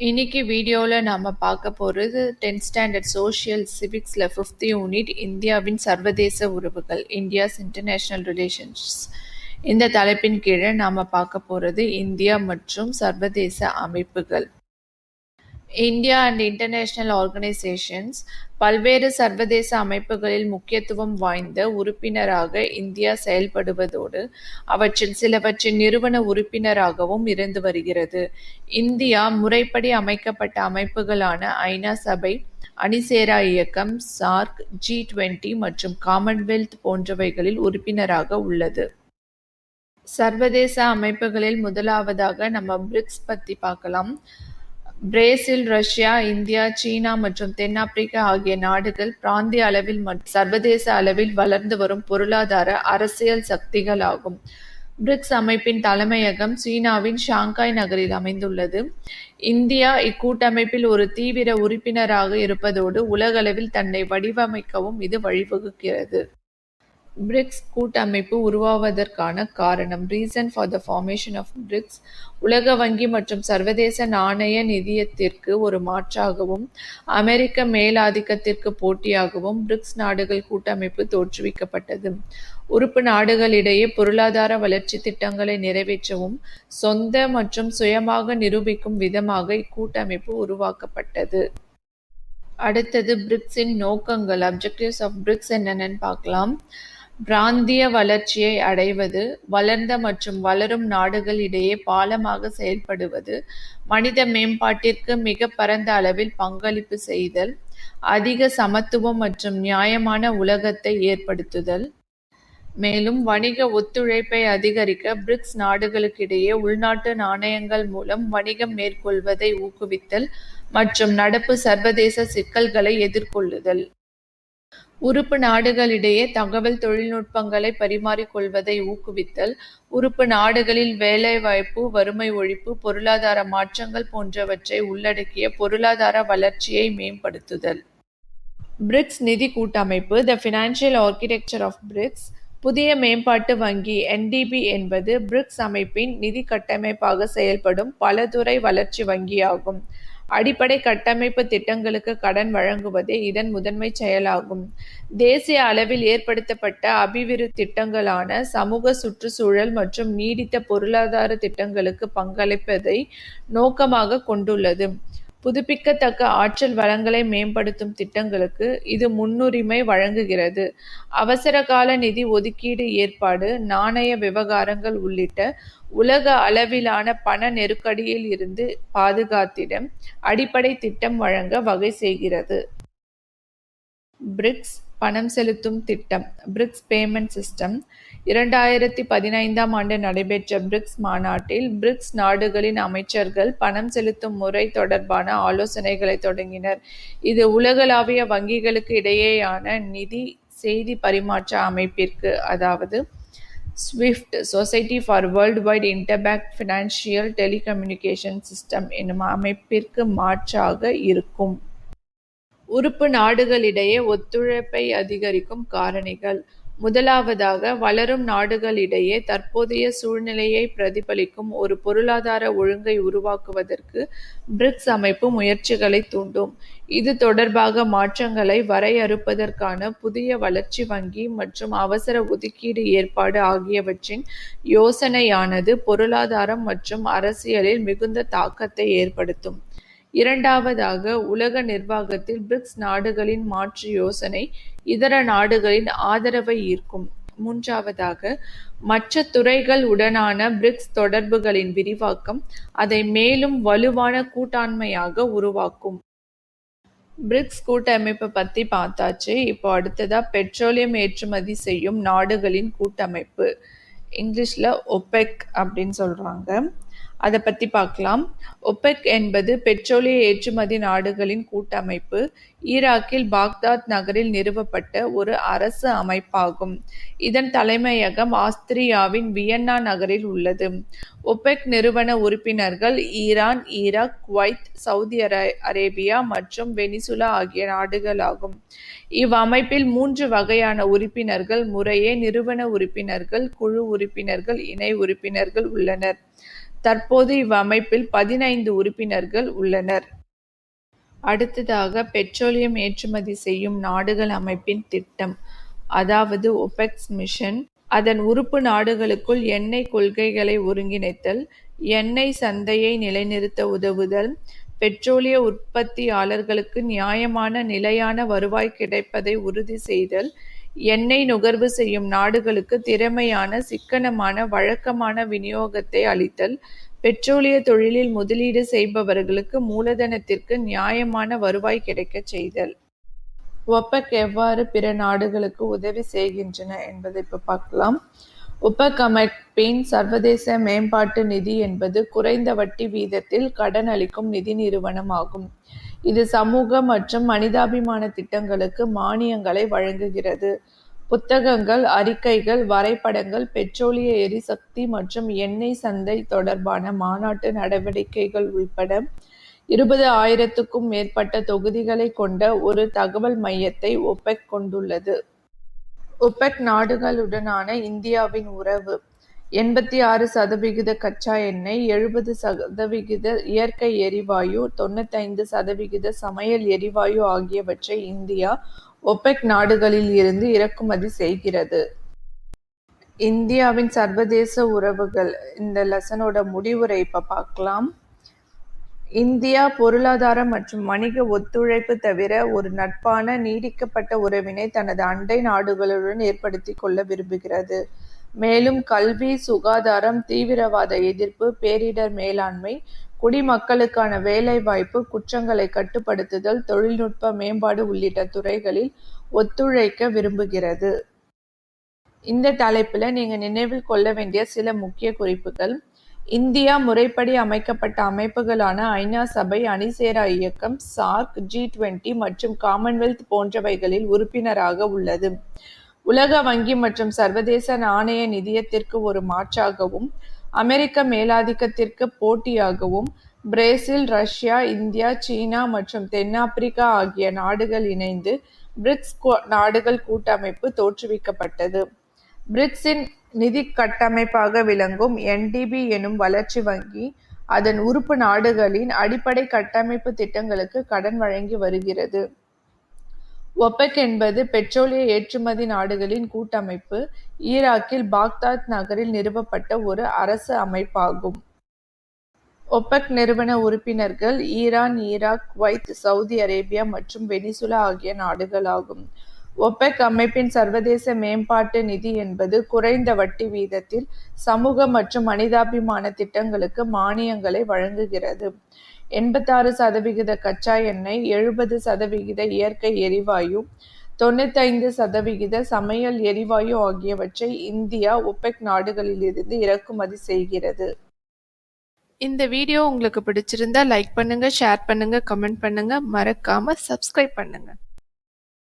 இன்னைக்கு வீடியோவில் நாம் பார்க்க போகிறது டென்த் ஸ்டாண்டர்ட் சோஷியல் சிவிக்ஸில் ஃபிஃப்த் யூனிட் இந்தியாவின் சர்வதேச உறவுகள் இந்தியாஸ் இன்டர்நேஷனல் ரிலேஷன்ஸ் இந்த தலைப்பின் கீழே நாம பார்க்க போகிறது இந்தியா மற்றும் சர்வதேச அமைப்புகள். இந்தியா அண்ட் இன்டர்நேஷனல் ஆர்கனைசேஷன்ஸ் பல்வேறு சர்வதேச அமைப்புகளில் முக்கியத்துவம் வாய்ந்த உறுப்பினராக இந்தியா செயல்படுவதோடு அவற்றில் சிலவற்றின் நிறுவன உறுப்பினராகவும் இருந்து வருகிறது. இந்தியா முறைப்படி அமைக்கப்பட்ட அமைப்புகளான ஐநா சபை அணிசேரா இயக்கம் சார்க் ஜி டுவெண்டி மற்றும் காமன்வெல்த் போன்றவைகளில் உறுப்பினராக உள்ளது. சர்வதேச அமைப்புகளில் முதலாவதாக நம்ம பிரிக்ஸ் பத்தி பார்க்கலாம். பிரேசில் ரஷ்யா இந்தியா சீனா மற்றும் தென்னாப்பிரிக்கா ஆகிய நாடுகள் பிராந்திய அளவில் மற்றும் சர்வதேச அளவில் வளர்ந்து வரும் பொருளாதார அரசியல் சக்திகள் ஆகும் பிரிக்ஸ் அமைப்பின் தலைமையகம் சீனாவின் ஷாங்காய் நகரில் அமைந்துள்ளது. இந்தியா இக்கூட்டமைப்பில் ஒரு தீவிர உறுப்பினராக இருப்பதோடு உலகளவில் தன்னை வடிவமைக்கவும் இது வழிவகுக்கிறது. பிரிக்ஸ் கூட்டமைப்பு உருவாவதற்கான காரணம் reason for the formation of BRICS உலக வங்கி மற்றும் சர்வதேச நாணய நிதியத்திற்கு ஒரு மாற்றாகவும் அமெரிக்க மேலாதிக்கத்திற்கு போட்டியாகவும் பிரிக்ஸ் நாடுகள் கூட்டமைப்பு தோற்றுவிக்கப்பட்டது. உறுப்பு நாடுகளிடையே பொருளாதார வளர்ச்சி திட்டங்களை நிறைவேற்றவும் சொந்த மற்றும் சுயமாக நிரூபிக்கும் விதமாக இக்கூட்டமைப்பு உருவாக்கப்பட்டது. அடுத்தது பிரிக்ஸின் நோக்கங்கள் அப்ஜெக்டிவ்ஸ் ஆஃப் பிரிக்ஸ் என்னென்னு பார்க்கலாம். பிராந்திய வளர்ச்சியை அடைவது வளர்ந்த மற்றும் வளரும் நாடுகள் இடையே பாலமாக செயல்படுவது மனித மேம்பாட்டிற்கு மிக பரந்த அளவில் பங்களிப்பு செய்தல் அதிக சமத்துவம் மற்றும் நியாயமான உலகத்தை ஏற்படுத்துதல். மேலும் வணிக ஒத்துழைப்பை அதிகரிக்க பிரிக்ஸ் நாடுகளுக்கிடையே உள்நாட்டு நாணயங்கள் மூலம் வணிகம் மேற்கொள்வதை ஊக்குவித்தல் மற்றும் நடப்பு சர்வதேச சிக்கல்களை எதிர்கொள்ளுதல். உறுப்பு நாடுகளிடையே தகவல் தொழில்நுட்பங்களை பரிமாறிக்கொள்வதை ஊக்குவித்தல் உறுப்பு நாடுகளில் வேலைவாய்ப்பு வறுமை ஒழிப்பு பொருளாதார மாற்றங்கள் போன்றவற்றை உள்ளடக்கிய பொருளாதார வளர்ச்சியை மேம்படுத்துதல். பிரிக்ஸ் நிதி கூட்டமைப்பு the financial architecture of BRICS புதிய மேம்பாட்டு வங்கி என்டிபி என்பது பிரிக்ஸ் அமைப்பின் நிதி கட்டமைப்பாக செயல்படும் பலதுறை வளர்ச்சி வங்கியாகும். அடிப்படை கட்டமைப்பு திட்டங்களுக்கு கடன் வழங்குவதே இதன் முதன்மை செயலாகும். தேசிய அளவில் ஏற்படுத்தப்பட்ட அபிவிருத்தி திட்டங்களான சமூக சுற்றுச்சூழல் மற்றும் நீடித்த பொருளாதார திட்டங்களுக்கு பங்களிப்பதை நோக்கமாக கொண்டுள்ளது. புதுப்பிக்கத்தக்க ஆற்றல் வளங்களை மேம்படுத்தும் திட்டங்களுக்கு இது முன்னுரிமை வழங்குகிறது. அவசர கால நிதி ஒதுக்கீடு ஏற்பாடு நாணய விவகாரங்கள் உள்ளிட்ட உலக அளவிலான பண நெருக்கடியில் இருந்து பாதுகாத்திடம் அடிப்படை திட்டம் வழங்க வகை செய்கிறது. பிரிக்ஸ் பணம் செலுத்தும் திட்டம் பிரிக்ஸ் பேமெண்ட் சிஸ்டம் இரண்டாயிரத்தி பதினைந்தாம் ஆண்டு நடைபெற்ற பிரிக்ஸ் மாநாட்டில் பிரிக்ஸ் நாடுகளின் அமைச்சர்கள் பணம் செலுத்தும் முறை தொடர்பான ஆலோசனைகளை தொடங்கினர். இது உலகளாவிய வங்கிகளுக்கு இடையேயான நிதி செய்தி பரிமாற்ற அமைப்பிற்கு அதாவது SWIFT society for world wide interbank financial telecommunication system என்னும் அமைப்பிற்கு மாற்றாக இருக்கும். உறுப்பு நாடுகளிடையே ஒத்துழைப்பை அதிகரிக்கும் காரணிகள். முதலாவதாக வளரும் நாடுகளிடையே தற்போதைய சூழ்நிலையை பிரதிபலிக்கும் ஒரு பொருளாதார ஒழுங்கை உருவாக்குவதற்கு பிரிக்ஸ் அமைப்பு முயற்சிகளை தூண்டும். இது தொடர்பாக மாற்றங்களை வரையறுப்பதற்கான புதிய வளர்ச்சி வங்கி மற்றும் அவசர ஒதுக்கீடு ஏற்பாடு ஆகியவற்றின் யோசனையானது பொருளாதாரம் மற்றும் அரசியலில் மிகுந்த தாக்கத்தை ஏற்படுத்தும். இரண்டாவதாக உலக நிர்வாகத்தில் பிரிக்ஸ் நாடுகளின் மாற்று யோசனை இதர நாடுகளின் ஆதரவை ஈர்க்கும். மூன்றாவதாக மற்ற துறைகள் உடனான பிரிக்ஸ் தொடர்புகளின் விரிவாக்கம் அதை மேலும் வலுவான கூட்டாண்மையாக உருவாக்கும். பிரிக்ஸ் கூட்டமைப்பை பற்றி பார்த்தாச்சு. இப்போ அடுத்ததா பெட்ரோலியம் ஏற்றுமதி செய்யும் நாடுகளின் கூட்டமைப்பு. இங்கிலீஷில் ஒபெக் அப்படின்னு சொல்கிறாங்க அதை பற்றி பார்க்கலாம். ஒபெக் என்பது பெட்ரோலிய ஏற்றுமதி நாடுகளின் கூட்டமைப்பு. ஈராக்கில் பாக்தாத் நகரில் நிறுவப்பட்ட ஒரு அரசு அமைப்பாகும். இதன் தலைமையகம் ஆஸ்திரியாவின் வியன்னா நகரில் உள்ளது. ஒபெக் நிறுவன உறுப்பினர்கள் Iran Iraq Kuwait Saudi Arabia மற்றும் வெனிசுலா ஆகிய நாடுகளாகும். இவ்வமைப்பில் மூன்று வகையான உறுப்பினர்கள் முறையே நிறுவன உறுப்பினர்கள் குழு உறுப்பினர்கள் இணை உறுப்பினர்கள் உள்ளனர். தற்போது இவ்வமைப்பில் பதினைந்து உறுப்பினர்கள் உள்ளனர். அடுத்ததாக பெட்ரோலியம் ஏற்றுமதி செய்யும் நாடுகள் அமைப்பின் திட்டம் அதாவது ஒபெக்ஸ் மிஷன். அதன் உறுப்பு நாடுகளுக்குள் எண்ணெய் கொள்கைகளை ஒருங்கிணைத்தல் எண்ணெய் சந்தையை நிலைநிறுத்த உதவுதல் பெட்ரோலிய உற்பத்தியாளர்களுக்கு நியாயமான நிலையான வருவாய் கிடைப்பதை உறுதி செய்தல் எண்ணெய் நுகர்வு செய்யும் நாடுகளுக்கு திறமையான சிக்கனமான வழக்கமான விநியோகத்தை அளித்தல் பெட்ரோலிய தொழிலில் முதலீடு செய்பவர்களுக்கு மூலதனத்திற்கு நியாயமான வருவாய் கிடைக்கச் செய்தல். ஒப்பக் எவ்வாறு பிற நாடுகளுக்கு உதவி செய்கின்றன என்பதை இப்போ பார்க்கலாம். ஒப்பக் அமைப்பின் சர்வதேச மேம்பாட்டு நிதி என்பது குறைந்த வட்டி வீதத்தில் கடன் அளிக்கும் நிதி நிறுவனம் ஆகும். இது சமூக மற்றும் மனிதாபிமான திட்டங்களுக்கு மானியங்களை வழங்குகிறது. புத்தகங்கள் அறிக்கைகள் வரைபடங்கள் பெட்ரோலிய எரிசக்தி மற்றும் எண்ணெய் சந்தை தொடர்பான மாநாட்டு நடவடிக்கைகள் உள்பட இருபது ஆயிரத்துக்கும் மேற்பட்ட தொகுதிகளைக் கொண்ட ஒரு தகவல் மையத்தை ஒபெக் கொண்டுள்ளது. ஒபெக் நாடுகளுடனான இந்தியாவின் உறவு எண்பத்தி ஆறு சதவிகித கச்சா எண்ணெய் எழுபது சதவிகித இயற்கை எரிவாயு தொண்ணூத்தைந்து சதவிகித சமையல் எரிவாயு ஆகியவற்றை இந்தியா ஒபெக் நாடுகளில் இருந்து இறக்குமதி செய்கிறது. இந்தியாவின் சர்வதேச உறவுகள் இந்த லெசனோட முடிவுரை இப்ப பார்க்கலாம். இந்தியா பொருளாதார மற்றும் வணிக ஒத்துழைப்பு தவிர ஒரு நட்பான நீடிக்கப்பட்ட உறவினை தனது அண்டை நாடுகளுடன் ஏற்படுத்திக் கொள்ள விரும்புகிறது. மேலும் கல்வி சுகாதாரம் தீவிரவாத எதிர்ப்பு பேரிடர் மேலாண்மை குடிமக்களுக்கான வேலைவாய்ப்பு குற்றங்களை கட்டுப்படுத்துதல் தொழில்நுட்ப மேம்பாடு உள்ளிட்ட துறைகளில் ஒத்துழைக்க விரும்புகிறது. இந்த தலைப்பில் நீங்கள் நினைவில் கொள்ள வேண்டிய சில முக்கிய குறிப்புகள் இந்தியா முறைப்படி அமைக்கப்பட்ட அமைப்புகளான ஐநா சபை அணிசேரா இயக்கம் சார்க் ஜி டுவெண்ட்டி மற்றும் காமன்வெல்த் போன்றவைகளில் உறுப்பினராக உள்ளது. உலக வங்கி மற்றும் சர்வதேச நாணய நிதியத்திற்கு ஒரு மாற்றாகவும் அமெரிக்க மேலாதிக்கத்திற்கு போட்டியாகவும் பிரேசில் ரஷ்யா இந்தியா சீனா மற்றும் தென்னாப்பிரிக்கா ஆகிய நாடுகள் இணைந்து பிரிக்ஸ் நாடுகள் கூட்டமைப்பு தோற்றுவிக்கப்பட்டது. பிரிக்ஸின் நிதி கட்டமைப்பாக விளங்கும் என்டிபி எனும் வளர்ச்சி வங்கி அதன் உறுப்பு நாடுகளின் அடிப்படை கட்டமைப்பு திட்டங்களுக்கு கடன் வழங்கி வருகிறது. ஒபெக் என்பது பெட்ரோலிய ஏற்றுமதி நாடுகளின் கூட்டமைப்பு. ஈராக்கில் பாக்தாத் நகரில் நிறுவப்பட்ட ஒரு அரசு அமைப்பாகும். ஒபெக் நிறுவன உறுப்பினர்கள் Iran Iraq Kuwait Saudi Arabia மற்றும் வெனிசுலா ஆகிய நாடுகளாகும் ஒபெக் அமைப்பின் சர்வதேச மேம்பாட்டு நிதி என்பது குறைந்த வட்டி வீதத்தில் சமூக மற்றும் மனிதாபிமான திட்டங்களுக்கு மானியங்களை வழங்குகிறது. எண்பத்தாறு சதவிகித கச்சா எண்ணெய் எழுபது சதவிகித இயற்கை எரிவாயு தொண்ணூத்தைந்து சதவிகித சமையல் எரிவாயு ஆகியவற்றை இந்தியா ஒபெக் நாடுகளில் இருந்து இறக்குமதி செய்கிறது. இந்த வீடியோ உங்களுக்கு பிடிச்சிருந்தா லைக் பண்ணுங்க ஷேர் பண்ணுங்க கமெண்ட் பண்ணுங்க மறக்காம சப்ஸ்கிரைப் பண்ணுங்க.